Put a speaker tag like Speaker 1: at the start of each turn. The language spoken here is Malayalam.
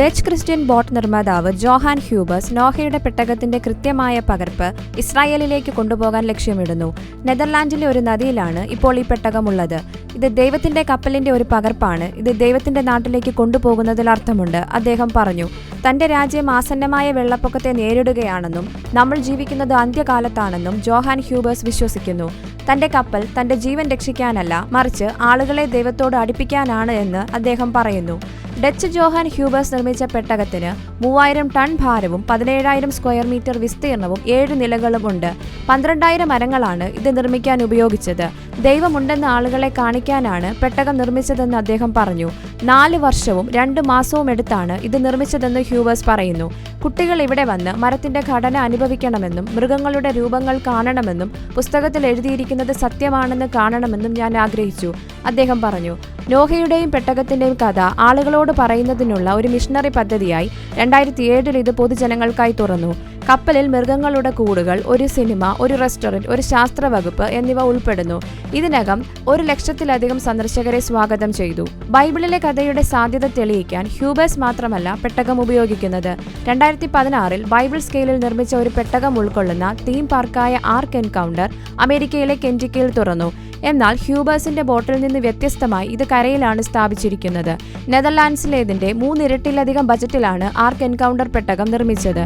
Speaker 1: ഡച്ച് ക്രിസ്ത്യൻ ബോട്ട് നിർമ്മാതാവ് ജോഹാൻ ഹ്യൂബസ് നോഹയുടെ പെട്ടകത്തിന്റെ കൃത്യമായ പകർപ്പ് ഇസ്രായേലിലേക്ക് കൊണ്ടുപോകാൻ ലക്ഷ്യമിടുന്നു. നെതർലാൻഡിലെ ഒരു നദിയിലാണ് ഇപ്പോൾ ഈ പെട്ടകമുള്ളത്. ഇത് ദൈവത്തിന്റെ കപ്പലിന്റെ ഒരു പകർപ്പാണ്. ഇത് ദൈവത്തിന്റെ നാട്ടിലേക്ക് കൊണ്ടുപോകുന്നതിൽ അർത്ഥമുണ്ട് അദ്ദേഹം പറഞ്ഞു. തന്റെ രാജ്യം ആസന്നമായ വെള്ളപ്പൊക്കത്തെ നേരിടുകയാണെന്നും നമ്മൾ ജീവിക്കുന്നത് അന്ത്യകാലത്താണെന്നും ജോഹാൻ ഹ്യൂബേഴ്സ് വിശ്വസിക്കുന്നു. തന്റെ കപ്പൽ തന്റെ ജീവൻ രക്ഷിക്കാനല്ല മറിച്ച് ആളുകളെ ദൈവത്തോട് അടുപ്പിക്കാനാണ് എന്ന് അദ്ദേഹം പറയുന്നു. ഡച്ച് ജോഹാൻ ഹ്യൂബേഴ്സ് നിർമ്മിച്ച പെട്ടകത്തിന് മൂവായിരം ടൺ ഭാരവും പതിനേഴായിരം സ്ക്വയർ മീറ്റർ വിസ്തീർണവും ഏഴ് നിലകളും ഉണ്ട് പന്ത്രണ്ടായിരം മരങ്ങളാണ് ഇത് നിർമ്മിക്കാൻ ഉപയോഗിച്ചത്. ദൈവമുണ്ടെന്ന ആളുകളെ കാണിക്കാനാണ് പെട്ടകം നിർമ്മിച്ചതെന്ന് അദ്ദേഹം പറഞ്ഞു. നാല് വർഷവും രണ്ട് മാസവും എടുത്താണ് ഇത് നിർമ്മിച്ചതെന്ന് ഹ്യൂബേഴ്സ് പറയുന്നു. കുട്ടികൾ ഇവിടെ വന്ന് മരത്തിന്റെ ഘടന അനുഭവിക്കണമെന്നും മൃഗങ്ങളുടെ രൂപങ്ങൾ കാണണമെന്നും പുസ്തകത്തിൽ എഴുതിയിരിക്കുന്നത് സത്യമാണെന്ന് കാണണമെന്നും ഞാൻ ആഗ്രഹിച്ചു അദ്ദേഹം പറഞ്ഞു. നോഹയുടെയും പെട്ടകത്തിന്റെയും കഥ ആളുകളോട് പറയുന്നതിനുള്ള ഒരു മിഷണറി പദ്ധതിയായി രണ്ടായിരത്തി ഏഴിൽ ഇത് പൊതുജനങ്ങൾക്കായി തുറന്നു. കപ്പലിൽ മൃഗങ്ങളുടെ കൂടുകൾ ഒരു സിനിമ ഒരു റെസ്റ്റോറന്റ് ഒരു ശാസ്ത്ര വകുപ്പ് എന്നിവ ഉൾപ്പെടുന്നു. ഇതിനകം ഒരു ലക്ഷത്തിലധികം സന്ദർശകരെ സ്വാഗതം ചെയ്തു. ബൈബിളിലെ കഥയുടെ സാധ്യത തെളിയിക്കാൻ ഹ്യൂബേഴ്സ് മാത്രമല്ല പെട്ടകം ഉപയോഗിക്കുന്നത്. രണ്ടായിരത്തി പതിനാറിൽ ബൈബിൾ സ്കെയിലിൽ നിർമ്മിച്ച ഒരു പെട്ടകം ഉൾക്കൊള്ളുന്ന തീം പാർക്കായ ആർക്ക് എൻകൗണ്ടർ അമേരിക്കയിലെ കെന്റിക്കയിൽ തുറന്നു. എന്നാൽ ഹ്യൂബേഴ്സിന്റെ ബോട്ടിൽ നിന്ന് വ്യത്യസ്തമായി ഇത് കരയിലാണ് സ്ഥാപിച്ചിരിക്കുന്നത്. നെതർലാൻഡ്സിലേതിന്റെ മൂന്നിരട്ടിലധികം ബജറ്റിലാണ് ആർക്ക് എൻകൗണ്ടർ പെട്ടകം നിർമ്മിച്ചത്.